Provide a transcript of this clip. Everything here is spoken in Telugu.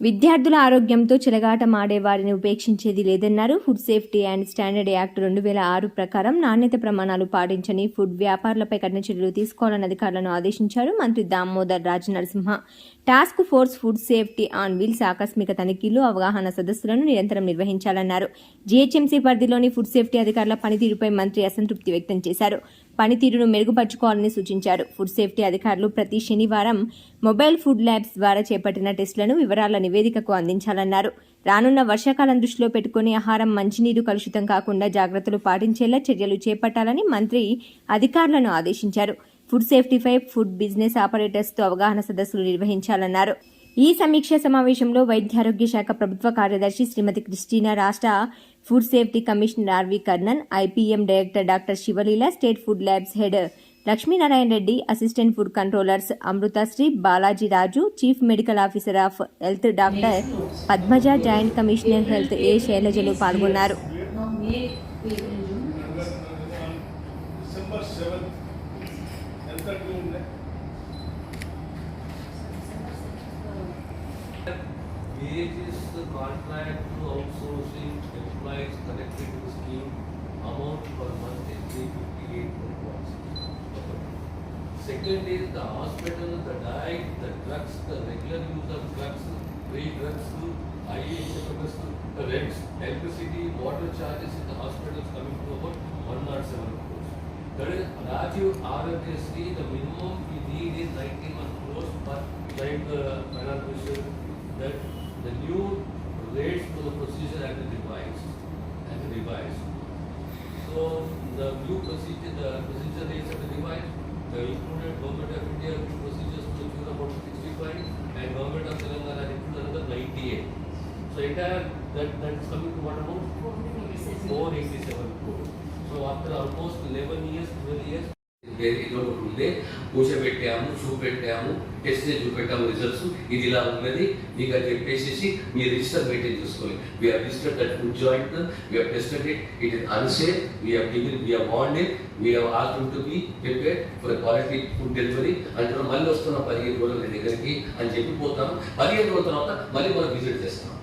విద్యార్థుల ఆరోగ్యంతో చెలగాటమాడే వారిని ఉపేక్షించేది లేదన్నారు. Food safety and standard act రెండు వేల ఆరు ప్రకారం నాణ్యత ప్రమాణాలు పాటించని ఫుడ్ వ్యాపారులపై కఠిన చర్యలు తీసుకోవాలని అధికారులను ఆదేశించారు. మంత్రి Damodar Raj Narasimha task force food safety on wheels ఆకస్మిక తనిఖీలు అవగాహన సదస్సులను నిరంతరం నిర్వహించాలన్నారు. జీహెచ్ఎంసీ పరిధిలోని ఫుడ్ సేఫ్టీ అధికారుల పనితీరుపై మంత్రి అసంతృప్తి వ్యక్తం చేశారు. పనితీరును మెరుగుపరుచుకోవాలని సూచించారు. ఫుడ్ సేఫ్టీ అధికారులు ప్రతి శనివారం మొబైల్ ఫుడ్ ల్యాబ్స్ ద్వారా చేపట్టిన టెస్టులను వివరాల నివేదికకు అందించాలన్నారు. రానున్న వర్షాకాలం దృష్టిలో పెట్టుకుని ఆహారం మంచినీరు కలుషితం కాకుండా జాగ్రత్తలు పాటించేలా చర్యలు చేపట్టాలని మంత్రి అధికారులను ఆదేశించారు. ఫుడ్ సేఫ్టీపై ఫుడ్ బిజినెస్ ఆపరేటర్స్తో అవగాహన సదస్సులు నిర్వహించాలన్నారు. ఈ సమీక్ష సమావేశంలో వైద్యారోగ్య శాఖ ప్రభుత్వ కార్యదర్శి శ్రీమతి క్రిస్టీనా రాష్ట్ర food safety commissioner RV Karnan IPM director doctor Sivaleela state food labs head Lakshminarayana Reddy assistant food controllers Amruthasri Balaji Raju chief medical officer of health doctor Padmaja joint commissioner health A శైలజలు పాల్గొన్నారు. Wage is the contract to outsourcing employees connected to the scheme, amount per month is three fifty-eight per month. Second is the hospital, the diet, the drugs, the regular use of drugs, free drugs, IHMS, the rents, electricity, water charges in the hospitals coming to about one not seven crores. That is, Rajiv Aragyasri, the minimum we need is ninety-one crores, but like the finance minister, that the new rates for the procedure have been revised, have been revised. So the new procedure, the procedure rates have been revised, the included government of India procedures to of about sixty-five and government of Telangana included another ninety-eight. So entire, that, that is coming to what amount? Four eighty-seven crore. So after almost eleven years, twelve years. ఏదో? ఒకటి ఉంటే కూర్చోబెట్టాము చూపెట్టాము టెస్ట్ చేసి చూపెట్టాము రిజల్ట్స్ ఇది ఇలా ఉన్నది. మీకు అది చెప్పేసి మీ రిజిస్టర్ మెయింటైన్ చేసుకోవాలి. We are register that food joint we are tested it it is unsafe we are have we are we we are warn to be prepared for quality food delivery అంటున్నాం మళ్ళీ వస్తున్నాం పదిహేను రోజుల మీ దగ్గరికి అని చెప్పి పోతాం పదిహేను రోజుల తర్వాత మళ్ళీ మనం విజిట్ చేస్తాం